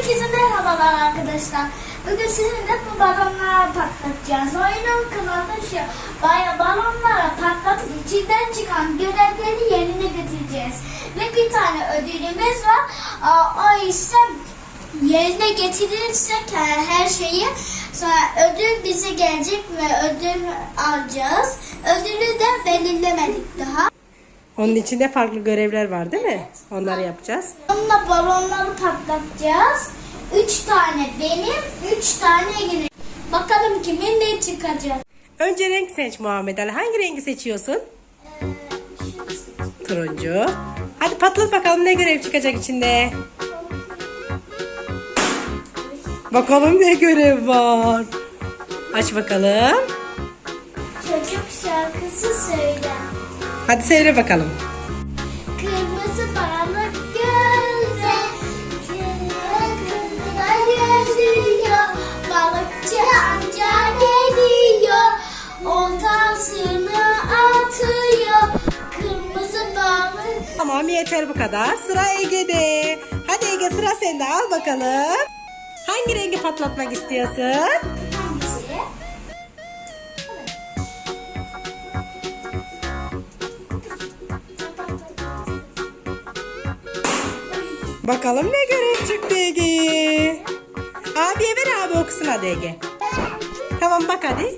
Herkese merhabalar arkadaşlar. Bugün sizinle bu balonları patlatacağız. Oyunun kanalı şu. Baya balonları patlatıp içinden çıkan görevleri yerine getireceğiz. Ve bir tane ödülümüz var. O ise yerine getirirsek her şeyi sonra ödül bize gelecek ve ödül alacağız. Ödülü de belirlemedik daha. Onun içinde farklı görevler var değil mi? Onları yapacağız. Onunla balonları patlatacağız. Üç tane benim, üç tane Ege'nin. Bakalım kimin ne çıkacak. Önce renk seç Muhammed Ali. Hangi rengi seçiyorsun? Ee, şu- Turuncu. Hadi patlat bakalım ne görev çıkacak içinde. Bakalım ne görev var. Aç bakalım. Çocuk şarkısı söyle. Hadi söyle bakalım. Kırmızı balık gözle yakında yüzüyor. Balıkçı amca geliyor. Oltasını atıyor. Kırmızı balık Tamam yeter bu kadar. Sıra Ege'de. Hadi Ege sıra sende al bakalım. Hangi rengi patlatmak istiyorsun? Bakalım ne çıktı Ege'ye. Abiye ver abi okusun hadi Ege. Tamam bak hadi.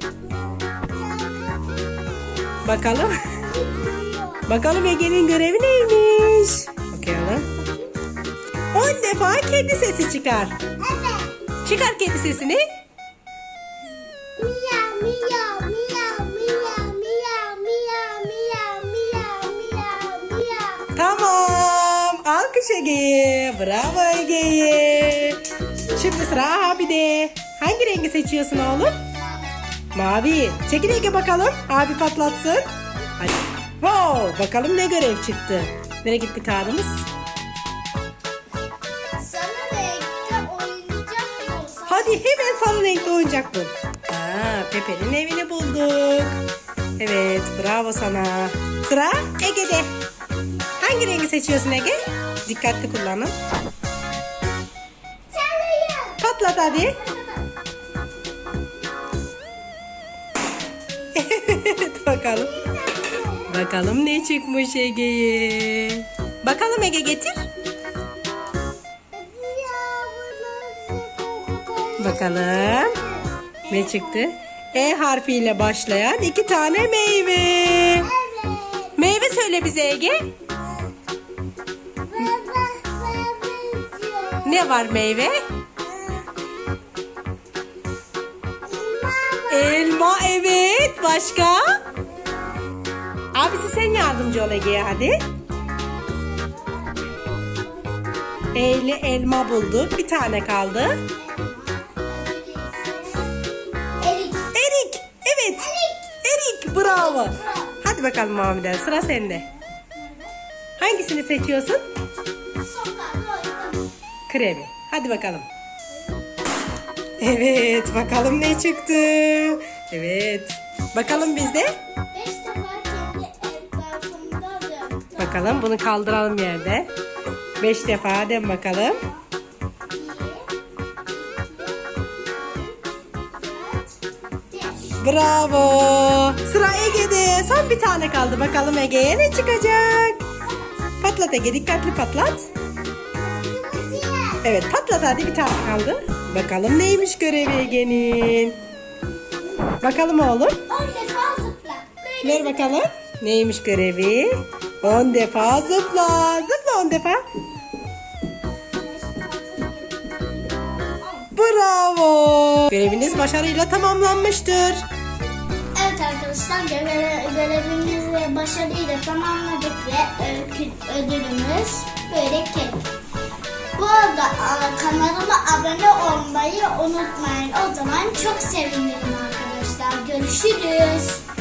Bakalım. Bakalım Ege'nin görevi neymiş? Bakalım. 10 defa kedi sesi çıkar. Evet. Çıkar kedi sesini. Miyav miyav Ege'ye. Bravo Ege'ye. Şimdi sıra abide. Hangi rengi seçiyorsun oğlum? Mavi. Çekil Ege bakalım. Abi patlatsın. Hadi. Wow, bakalım ne görev çıktı. Nereye gitti kağıdımız? Renkte. Hadi hemen sarı renkli oyuncak bul. Aa, Pepe'nin evini bulduk. Evet, bravo sana. Sıra Ege'de. Hangi rengi seçiyorsun Ege? Dikkatli kullanın. Patlat hadi. Evet bakalım. Bakalım ne çıkmış Ege'ye. Bakalım Ege getir. Bakalım. Ne çıktı? E harfiyle başlayan iki tane meyve. Meyve söyle bize Ege. Ne var meyve? Elma evet. Başka? Abisi sen yardımcı ol Ege'ye hadi. Eyle elma bulduk. Bir tane kaldı. Erik. Erik. Evet. Erik. Bravo. Hadi bakalım Ali, sıra sende. Hangisini seçiyorsun? Kremi. Hadi bakalım. Evet. Bakalım ne çıktı. Evet. Bakalım bizde. Beş defa kendi etrafımda dön. Bakalım bunu kaldıralım yerde. Beş defa den bakalım. Bravo. Sıra Ege'de. Son bir tane kaldı. Bakalım Ege'ye ne çıkacak? Patlat Ege. Dikkatli patlat. Evet patlat hadi bir tane kaldı. Bakalım neymiş görevi Ege'nin. Bakalım oğlum. On defa zıpla. Böyle Ver bakalım. Neymiş görevi? 10 defa zıpla. Zıpla 10 defa. Bravo. Göreviniz başarıyla tamamlanmıştır. Evet arkadaşlar göre- görevimizi başarıyla tamamladık ve ödülümüz böyle kek. Bu arada a, kanalıma abone olmayı unutmayın. O zaman çok sevinirim arkadaşlar. Görüşürüz.